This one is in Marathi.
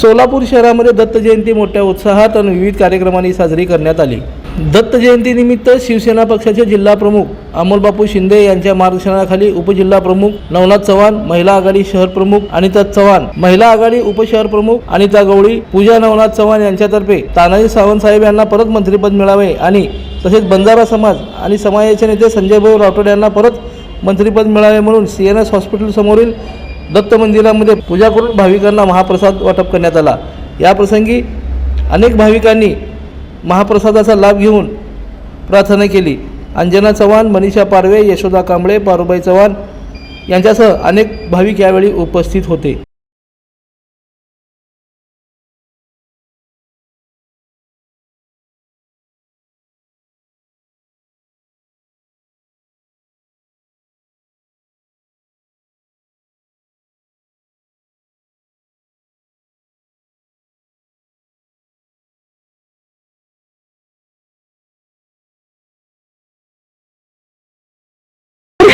सोलापूर शहरामध्ये दत्त जयंती मोठ्या उत्साहात आणि विविध कार्यक्रमांनी साजरी करण्यात आली. दत्त जयंतीनिमित्त शिवसेना पक्षाचे जिल्हा प्रमुख अमोलबापू शिंदे यांच्या मार्गदर्शनाखाली उपजिल्हा प्रमुख नवनाथ चव्हाण महिला आघाडी शहर प्रमुख अनिता चव्हाण महिला आघाडी उपशहर प्रमुख अनिता गवळी पूजा नवनाथ चव्हाण यांच्यातर्फे तानाजी सावंत साहेब यांना परत मंत्रिपद मिळावे आणि तसेच बंजारा समाज आणि समाजाचे नेते संजयभाऊ राठोड यांना परत मंत्रिपद मिळावे म्हणून सी एन एस हॉस्पिटल समोरील दत्त मंदिरामध्ये पूजा करून भाविकांना महाप्रसाद वाटप करण्यात आला. याप्रसंगी अनेक भाविकांनी महाप्रसादाचा लाभ घेऊन प्रार्थना केली. अंजना चव्हाण मनीषा पारवे यशोदा कांबळे पारुबाई चव्हाण यांच्यासह अनेक भाविक यावेळी उपस्थित होते.